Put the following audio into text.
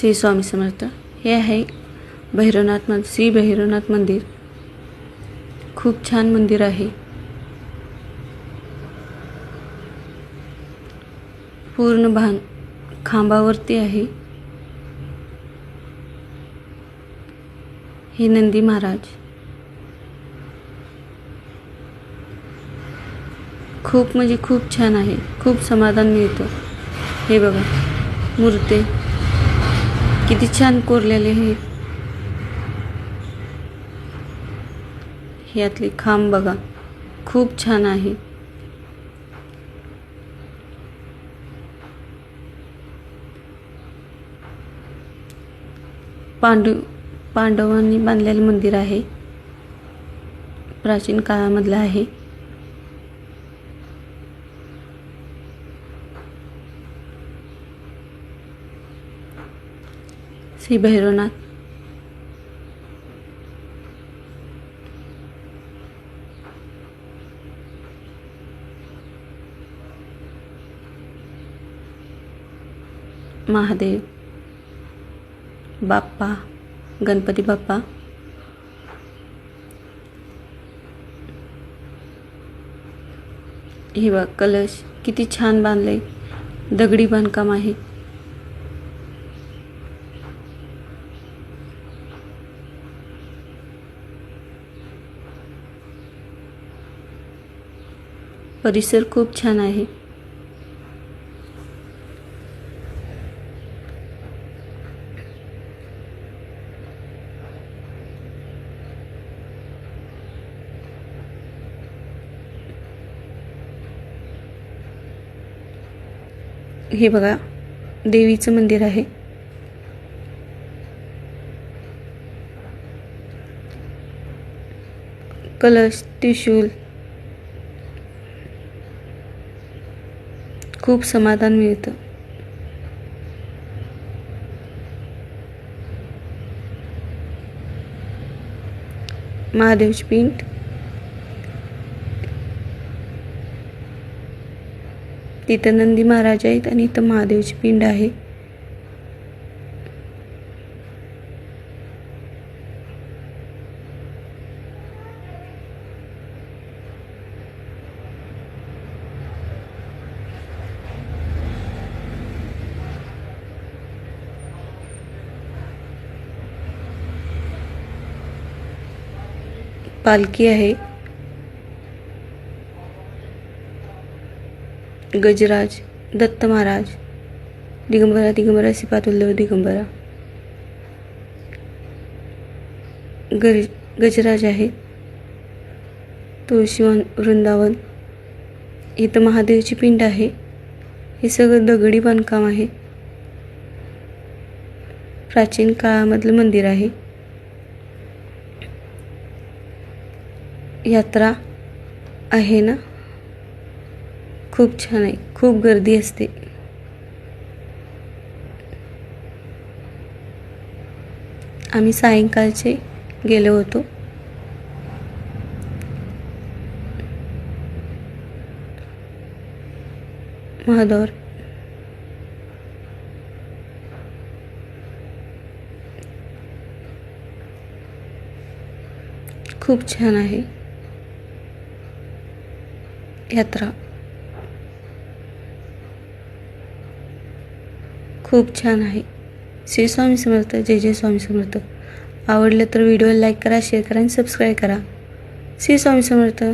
श्री स्वामी समर्थ. हे आहे भैरवनाथ मन श्री भैरवनाथ मंदिर. खूप छान मंदिर आहे. पूर्ण भान खांबावरती आहे. हे नंदी महाराज. खूप म्हणजे खूप छान आहे. खूप समाधान मिळतं. हे बघा मूर्ती. किती छान कोरलेले हे. यातले खांब बघा खूप छान आहे. पांडू पांडवांनी बांधलेलं मंदिर आहे. प्राचीन काळामधलं आहे. श्री भैरवनाथ महादेव बाप्पा गणपती बाप्पा. हे बघ कलश किती छान बांधले दगडी बांधकाम आहे. परिसर खूप छान आहे. हे बघा देवीचं मंदिर आहे. कलश त्रिशूल खूप समाधान मिळतं. महादेवची पिंड तिथं नंदी महाराज आहेत आणि इथं महादेवची पिंड आहे. पालखी आहे. गजराज दत्त महाराज दिगंबरा दिगंबरा सिपातुल्लव दिगंबरा. गज गजराज आहे. तुळशीवन वृंदावन. इथं महादेवची पिंड आहे. हे सगळं दगडी बांधकाम आहे. प्राचीन काळामधलं मंदिर आहे. यात्रा आहे ना? खूप छान आहे. खूप गर्दी असते. आम्ही सायंकाळचे गेलो होतो. महादौर. खूप छान आहे. यात्रा. खूप छान आहे. श्री स्वामी समर्थ जय जय स्वामी समर्थ. आवडलं तर व्हिडिओ लाईक करा शेअर करा आणि सबस्क्राईब करा. श्री स्वामी समर्थ.